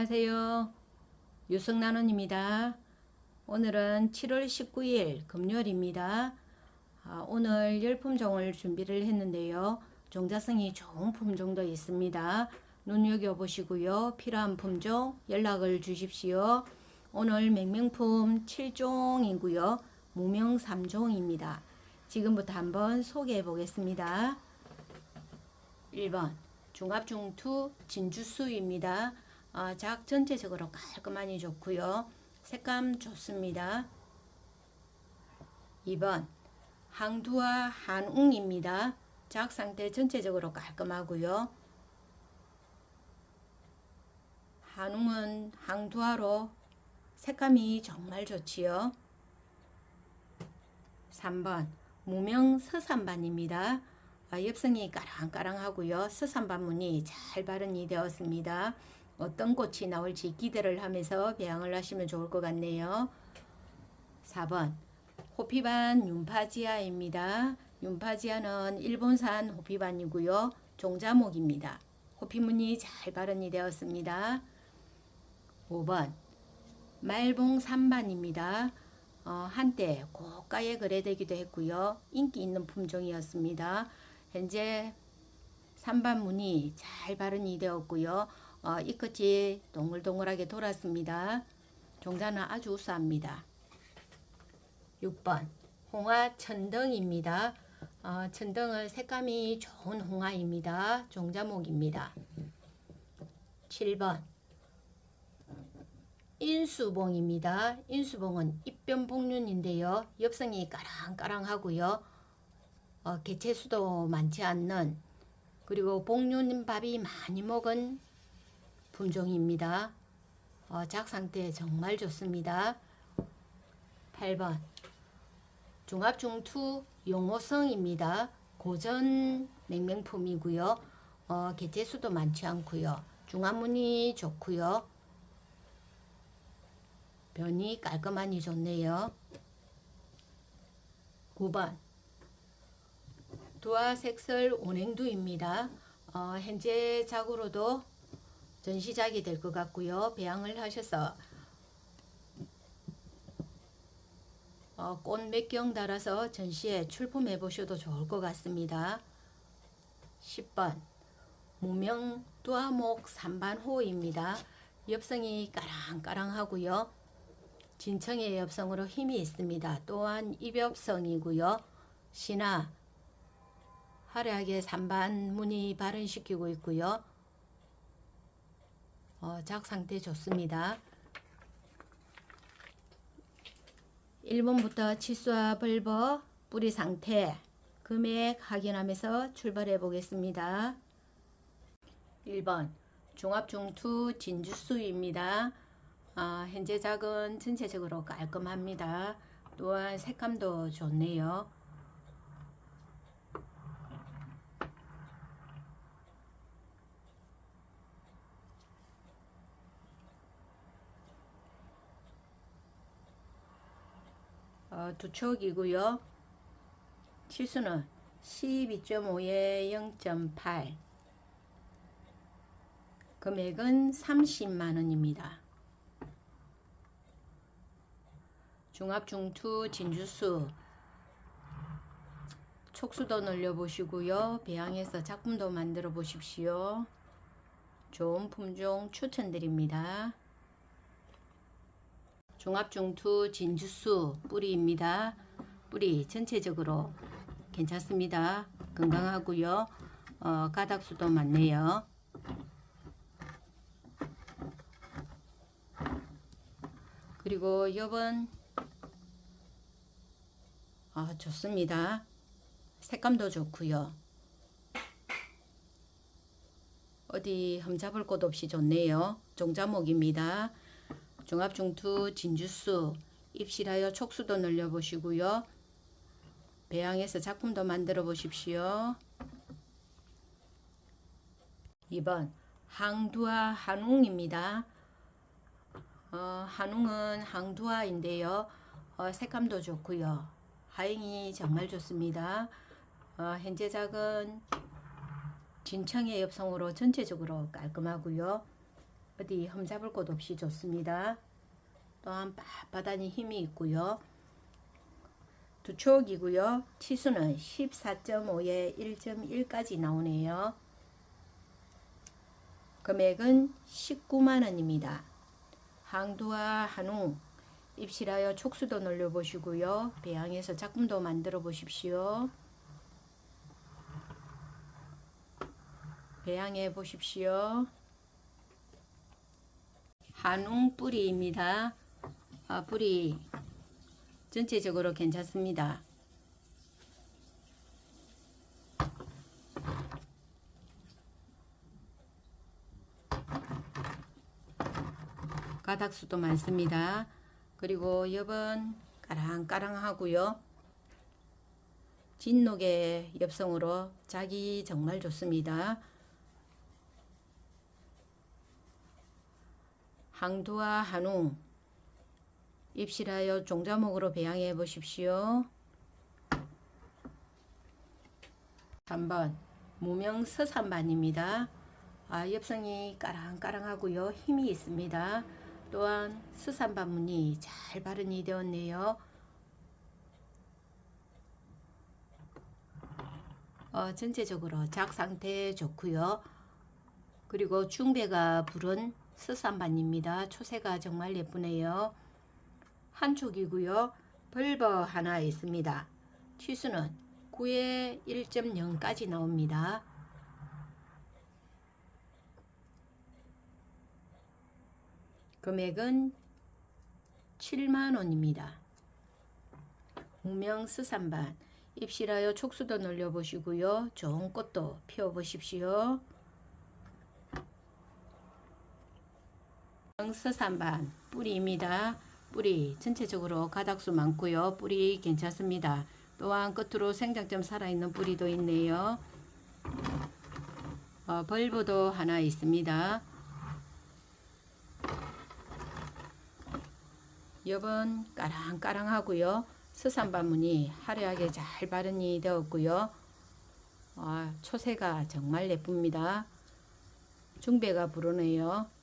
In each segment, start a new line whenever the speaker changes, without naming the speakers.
안녕하세요. 유성나눔입니다. 오늘은 7월 19일 금요일입니다. 아, 오늘 열 품종을 준비를 했는데요. 종자성이 좋은 품종도 있습니다. 눈여겨보시고요. 필요한 품종 연락을 주십시오. 오늘 맹명품 7종이고요. 무명 3종입니다. 지금부터 한번 소개해 보겠습니다. 1번 중합중투 진주수입니다. 아, 작 전체적으로 깔끔하니 좋고요. 색감 좋습니다. 2번 항두와 한웅입니다. 작 상태 전체적으로 깔끔하고요. 한웅은 항두화로 색감이 정말 좋지요. 3번 무명 서산반입니다. 아, 엽성이 까랑까랑하고요. 서산반문이 잘 발현이 되었습니다. 어떤 꽃이 나올지 기대를 하면서 배양을 하시면 좋을 것 같네요. 4번 호피반 윤파지아입니다. 윤파지아는 일본산 호피반이고요. 종자목입니다. 호피문이 잘 발현이 되었습니다. 5번 말봉 3반입니다. 어, 한때 고가에 거래되기도 했고요. 인기 있는 품종이었습니다. 현재 3반 문이 잘 발현이 되었고요. 어, 이 끝이 동글동글하게 돌았습니다. 종자는 아주 우수합니다. 6번 홍화 천덩입니다. 어, 천덩은 색감이 좋은 홍화입니다. 종자목입니다. 7번 인수봉입니다. 인수봉은 입변복륜인데요. 엽성이 까랑까랑하고요. 어, 개체수도 많지 않는 그리고 복륜밥이 많이 먹은 품종입니다. 어, 작 상태 정말 좋습니다. 8번 중합중투 용호성입니다. 고전 맹명품이고요. 어, 개체수도 많지 않고요. 중화문이 좋고요. 변이 깔끔하니 좋네요. 9번 두화색설 온행두입니다. 어, 현재 작으로도 전시작이 될 것 같고요. 배양을 하셔서 어, 꽃몇 경 달아서 전시에 출품해 보셔도 좋을 것 같습니다. 10번 무명 두화목 3반호입니다. 엽성이 까랑까랑하고요. 진청의 엽성으로 힘이 있습니다. 또한 입엽성이고요. 신화 화려하게 3반 무늬 발현시키고 있고요. 어, 작 상태 좋습니다. 1번부터 치수와 벌버 뿌리 상태 금액 확인하면서 출발해 보겠습니다. 1번 종합중투 진주수입니다. 아, 현재 작은 전체적으로 깔끔합니다. 또한 색감도 좋네요. 어, 두 촉이고요. 치수는 12.5에 0.8 금액은 30만원입니다. 중합중투 진주수 촉수도 늘려 보시고요. 배양해서 작품도 만들어 보십시오. 좋은 품종 추천드립니다. 종합중투 진주수 뿌리입니다. 뿌리 전체적으로 괜찮습니다. 건강하고요. 어, 가닥수도 많네요. 그리고 여번 아, 좋습니다. 색감도 좋고요. 어디 흠잡을 곳 없이 좋네요. 종자목입니다. 종합중투 진주수 입실하여 촉수도 늘려 보시고요. 배양해서 작품도 만들어 보십시오. 2번 항두화 한웅입니다. 어, 한웅은 항두화인데요. 어, 색감도 좋고요. 하잉이 정말 좋습니다. 어, 현재 작은 진청의 엽성으로 전체적으로 깔끔하고요. 어디 흠잡을 곳 없이 좋습니다. 또한 빳빳하니 힘이 있고요. 두촉이고요. 치수는 14.5에 1.1까지 나오네요. 금액은 19만 원입니다. 항두와 한웅 입실하여 촉수도 놀려보시고요. 배양해서 작품도 만들어 보십시오. 배양해 보십시오. 한웅 뿌리입니다. 아, 뿌리 전체적으로 괜찮습니다. 가닥수도 많습니다. 그리고 엽은 까랑까랑하고요. 진녹의 엽성으로 자기 정말 좋습니다. 항두와 한웅 입실하여 종자목으로 배양해 보십시오. 3번 무명 서산반입니다. 아, 엽성이 까랑까랑하고요. 힘이 있습니다. 또한 수산반문이 잘 발현이 되었네요. 어, 전체적으로 작 상태 좋고요. 그리고 중배가 부른 수산반입니다. 초세가 정말 예쁘네요. 한쪽이고요. 벌버 하나 있습니다. 치수는 9에 1.0까지 나옵니다. 금액은 7만원입니다. 무명 스산반 입실하여 촉수도 놀려보시고요. 좋은 꽃도 피워보십시오. 스산반 뿌리입니다. 뿌리 전체적으로 가닥수 많고요. 뿌리 괜찮습니다. 또한 끝으로 생장점 살아있는 뿌리도 있네요. 어, 벌브도 하나 있습니다. 엽은 까랑까랑하고요. 스산반문이 화려하게 잘 발현이 되었고요. 아, 초세가 정말 예쁩니다. 중배가 부르네요.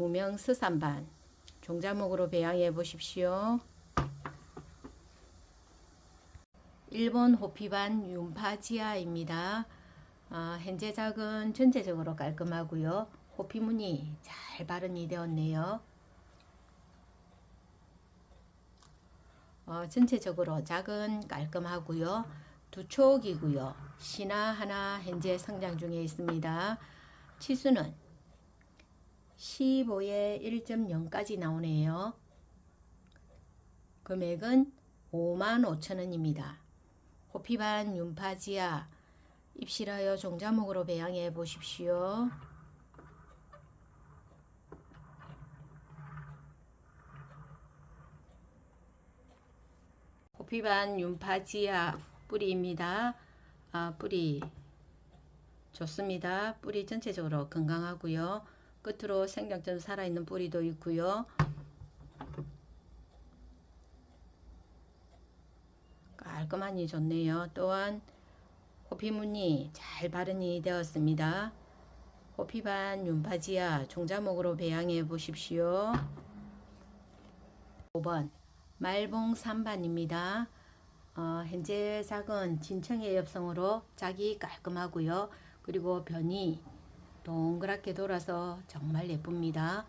무명 스산반 종자목으로 배양해 보십시오. 일본 호피반 윤파지아입니다. 아, 현재 작은 전체적으로 깔끔하고요. 호피무늬 잘 발현이 되었네요. 어, 전체적으로 작은 깔끔하고요. 두 촉이고요. 신화 하나 현재 성장 중에 있습니다. 치수는 15에 1.0까지 나오네요. 금액은 5만 5천 원입니다. 호피반 윤파지아 입실하여 종자목으로 배양해 보십시오. 호피반 윤파지아 뿌리입니다. 아, 뿌리 좋습니다. 뿌리 전체적으로 건강하고요. 끝으로 생장점 살아있는 뿌리도 있고요. 깔끔하니 좋네요. 또한 호피무늬 잘 발현이 되었습니다. 호피반 윤파지아 종자목으로 배양해 보십시오. 5번 말봉 3반입니다. 어, 현재 작은 진청의 엽성으로 작이 깔끔하고요. 그리고 변이 동그랗게 돌아서 정말 예쁩니다.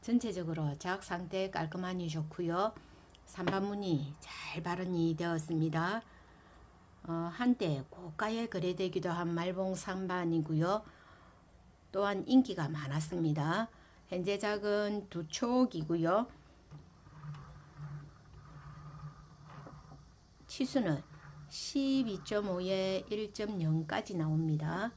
전체적으로 작 상태 깔끔하니 좋고요. 삼반문이 잘 발현이 되었습니다. 어, 한때 고가에 거래되기도 한 말봉 3반이고요. 또한 인기가 많았습니다. 현재 작은 두 촉이고요. 치수는 12.5에 1.0까지 나옵니다.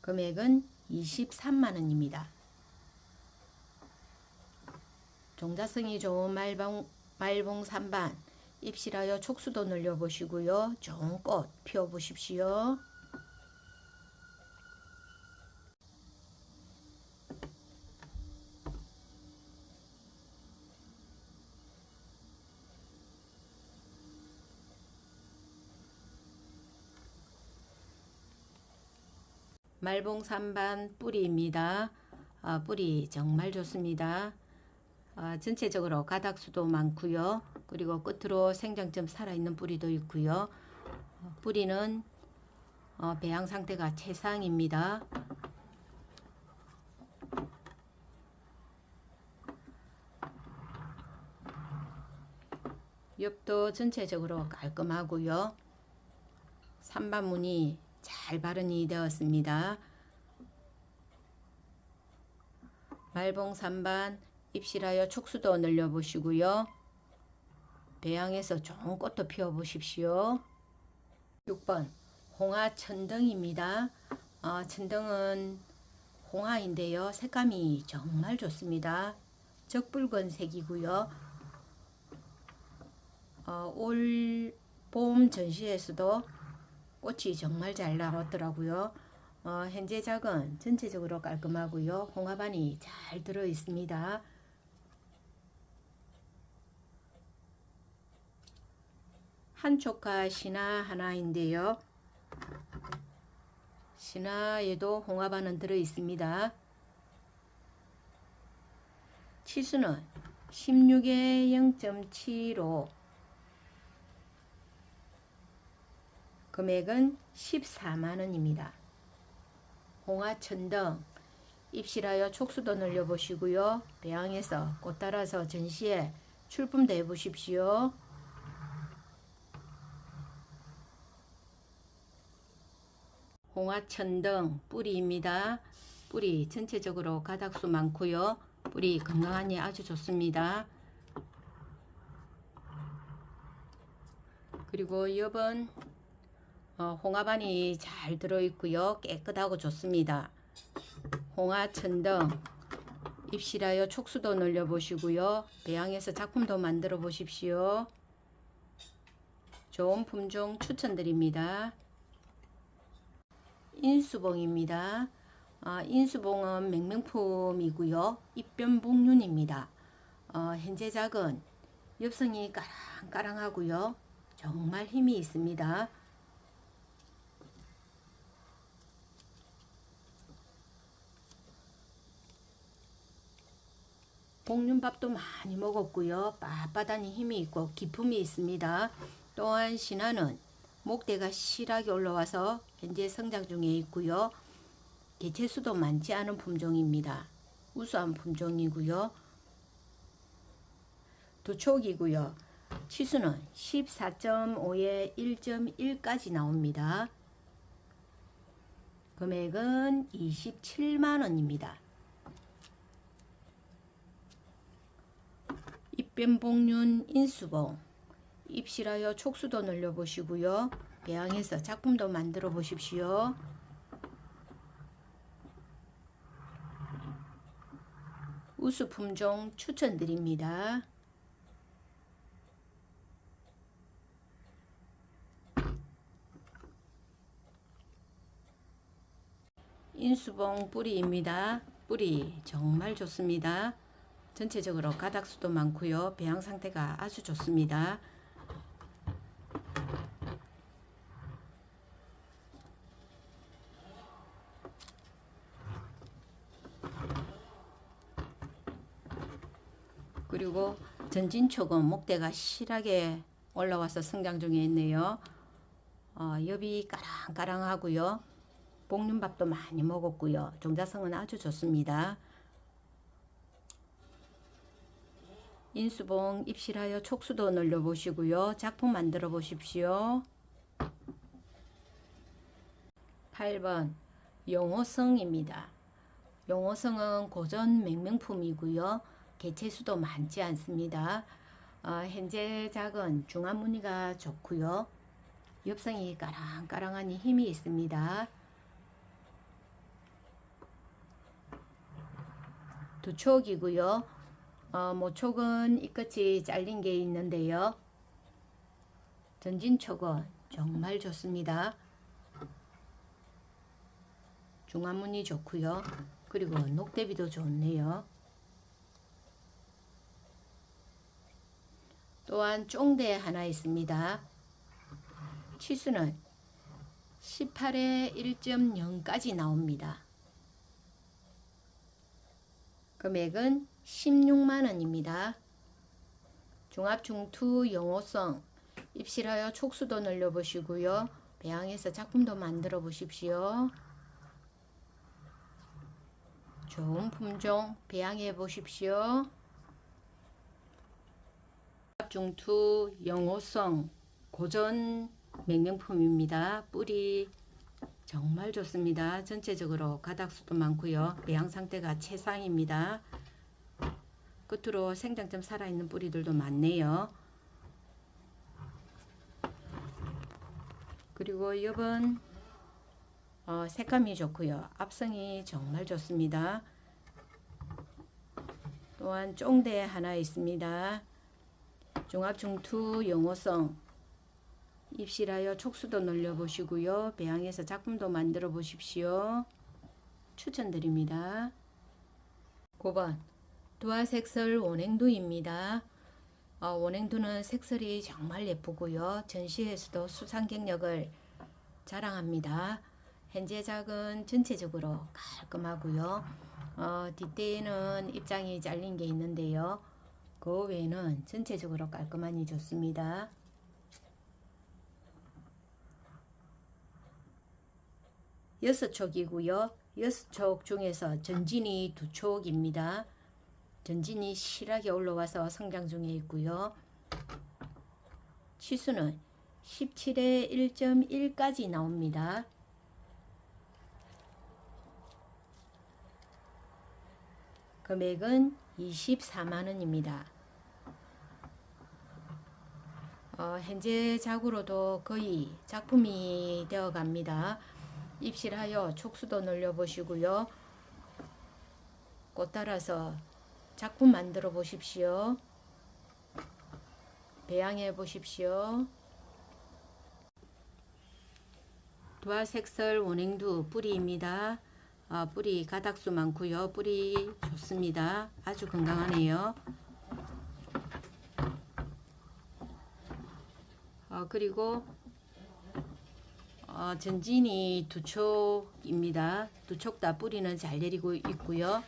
금액은 23만원입니다. 종자성이 좋은 말봉, 말봉 3반 입실하여 촉수도 늘려보시고요. 좋은 꽃 피워보십시오. 말봉산반 뿌리입니다. 아, 뿌리 정말 좋습니다. 아, 전체적으로 가닥수도 많고요. 그리고 끝으로 생장점 살아있는 뿌리도 있고요. 어, 뿌리는 어, 배양 상태가 최상입니다. 옆도 전체적으로 깔끔하고요. 산반문이 잘 발현이 되었습니다. 말봉 산반 입실하여 촉수도 늘려 보시고요. 배양해서 좋은 꽃도 피워 보십시오. 6번 홍화 천등입니다. 어, 천등은 홍화인데요. 색감이 정말 좋습니다. 적붉은색이고요. 어, 올 봄 전시회에서도 꽃이 정말 잘 나왔더라고요. 어, 현재 작은 전체적으로 깔끔하고요. 홍화반이 잘 들어 있습니다. 한초가 신화 하나인데요. 신화에도 홍화반은 들어 있습니다. 치수는 16에 0.75 금액은 14만원입니다. 홍화천등 입실하여 촉수도 늘려보시고요. 배양해서 꽃 따라서 전시에 출품도 해보십시오. 홍화천등 뿌리입니다. 뿌리 전체적으로 가닥수 많고요. 뿌리 건강하니 아주 좋습니다. 그리고 옆은 어, 홍화반이 잘 들어있고요. 깨끗하고 좋습니다. 홍화 천등 입실하여 촉수도 늘려보시고요. 배양해서 작품도 만들어 보십시오. 좋은 품종 추천드립니다. 인수봉입니다. 아, 인수봉은 맹명품이고요. 입변봉륜입니다. 어, 현재 작은 엽성이 까랑까랑하고요. 정말 힘이 있습니다. 볶는밥도 많이 먹었고요. 빳빳하니 힘이 있고 기품이 있습니다. 또한 신화는 목대가 실하게 올라와서 현재 성장 중에 있고요. 개체수도 많지 않은 품종입니다. 우수한 품종이고요. 두촉이고요. 치수는 14.5에 1.1까지 나옵니다. 금액은 27만원입니다. 입변봉륜 인수봉 입실하여 촉수도 늘려보시고요. 배양해서 작품도 만들어 보십시오. 우수 품종 추천드립니다. 인수봉 뿌리입니다. 뿌리 정말 좋습니다. 전체적으로 가닥수도 많고요. 배양 상태가 아주 좋습니다. 그리고 전진촉은 목대가 실하게 올라와서 성장 중에 있네요. 어, 엽이 까랑까랑하고요. 볶는밥도 많이 먹었고요. 종자성은 아주 좋습니다. 인수봉 입실하여 촉수도 늘려 보시고요. 작품 만들어 보십시오. 8번 용호성입니다. 용호성은 고전 맹명품이고요. 개체수도 많지 않습니다. 어, 현재 작은 중안 무늬가 좋고요. 엽성이 까랑까랑하니 힘이 있습니다. 두촉이고요. 어, 모촉은 이 끝이 잘린 게 있는데요. 전진촉은 정말 좋습니다. 중안무늬 좋고요. 그리고 녹대비도 좋네요. 또한 쫑대 하나 있습니다. 치수는 18에 1.0까지 나옵니다. 금액은 16만 원입니다. 중합중투 영어성 입실하여 촉수도 늘려보시고요. 배양해서 작품도 만들어 보십시오. 좋은 품종 배양해 보십시오. 중투 영어성 고전 맹명품입니다. 뿌리 정말 좋습니다. 전체적으로 가닥수도 많고요. 배양 상태가 최상입니다. 끝으로 생장점 살아있는 뿌리들도 많네요. 그리고 이번 어, 색감이 좋고요. 앞성이 정말 좋습니다. 또한 쫑대 하나 있습니다. 중합중투 영어성 입실하여 촉수도 늘려보시고요. 배양해서 작품도 만들어 보십시오. 추천드립니다. 9번 두화색설 원행두입니다. 어, 원행두는 색설이 정말 예쁘고요. 전시에서도 수상 경력을 자랑합니다. 현재 작은 전체적으로 깔끔하고요. 어, 뒷대에는 입장이 잘린 게 있는데요. 그 외에는 전체적으로 깔끔하니 좋습니다. 여섯 촉이고요. 여섯 촉 중에서 전진이 두 촉입니다. 전진이 실하게 올라와서 성장 중에 있고요. 치수는 17에 1.1까지 나옵니다. 금액은 24만 원입니다. 어, 현재 작으로도 거의 작품이 되어 갑니다. 입실하여 촉수도 늘려 보시고요. 꽃 따라서 작품 만들어 보십시오. 배양해 보십시오. 두화색설 원행두 뿌리입니다. 어, 뿌리 가닥수 많고요. 뿌리 좋습니다. 아주 건강하네요. 어, 그리고 어, 전진이 두 촉입니다. 두촉 다 뿌리는 잘 내리고 있고요.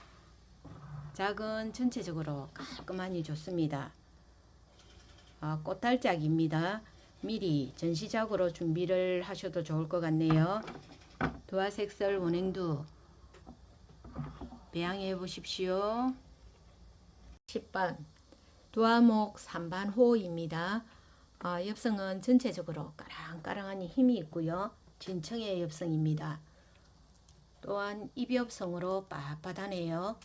작은 전체적으로 깔끔하니 좋습니다. 어, 꽃달짝입니다. 미리 전시작으로 준비를 하셔도 좋을 것 같네요. 도화색설 원행두 배양해 보십시오. 10번 두화목 3반 호입니다. 어, 엽성은 전체적으로 까랑까랑하니 힘이 있고요. 진청의 엽성입니다. 또한 입엽성으로 빳빳하네요.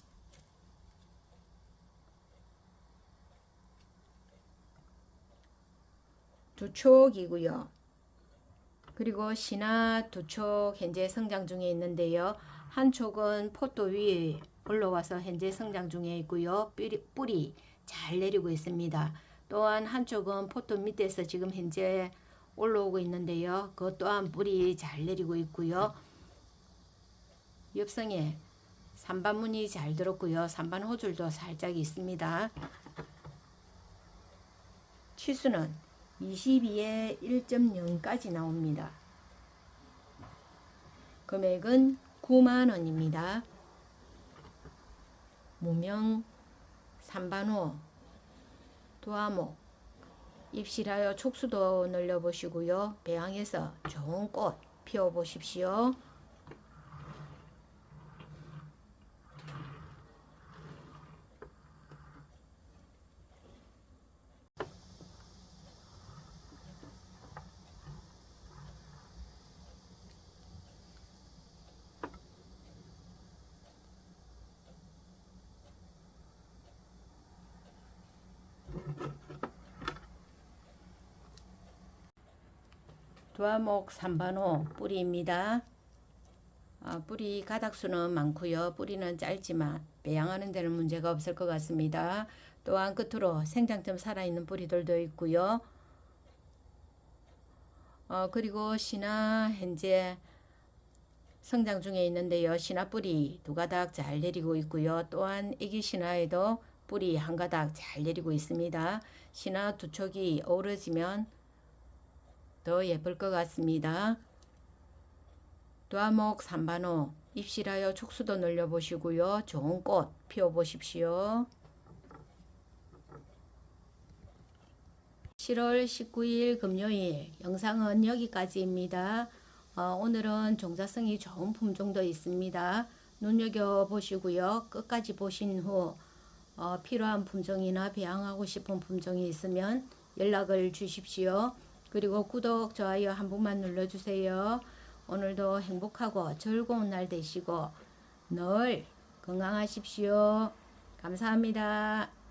두 촉이고요. 그리고 신화 두촉 현재 성장 중에 있는데요. 한 촉은 포도 위에 올라와서 현재 성장 중에 있고요. 뿌리, 뿌리 잘 내리고 있습니다. 또한 한쪽은 포도 밑에서 지금 현재 올라오고 있는데요. 그 또한 뿌리 잘 내리고 있고요. 옆성에 산반문이 잘 들었고요. 산반 호줄도 살짝 있습니다. 치수는 22에 1.0까지 나옵니다. 금액은 9만 원입니다. 무명 산반호 도화목 입실하여 촉수도 늘려보시고요. 배양해서 좋은 꽃 피워보십시오. 두화목 삼반호 뿌리입니다. 아, 뿌리 가닥수는 많고요. 뿌리는 짧지만 배양하는 데는 문제가 없을 것 같습니다. 또한 끝으로 생장점 살아있는 뿌리들도 있고요. 어, 그리고 신화 현재 성장 중에 있는데요. 신화 뿌리 두 가닥 잘 내리고 있고요. 또한 애기 신화에도 뿌리 한 가닥 잘 내리고 있습니다. 신화 두 촉이 어우러지면 더 예쁠 것 같습니다. 도화목 삼반호 입실하여 촉수도 늘려보시고요. 좋은 꽃 피워보십시오. 7월 19일 금요일 영상은 여기까지입니다. 어, 오늘은 종자성이 좋은 품종도 있습니다. 눈여겨보시고요. 끝까지 보신 후 어, 필요한 품종이나 배양하고 싶은 품종이 있으면 연락을 주십시오. 그리고 구독, 좋아요 한 번만 눌러주세요. 오늘도 행복하고 즐거운 날 되시고 늘 건강하십시오. 감사합니다.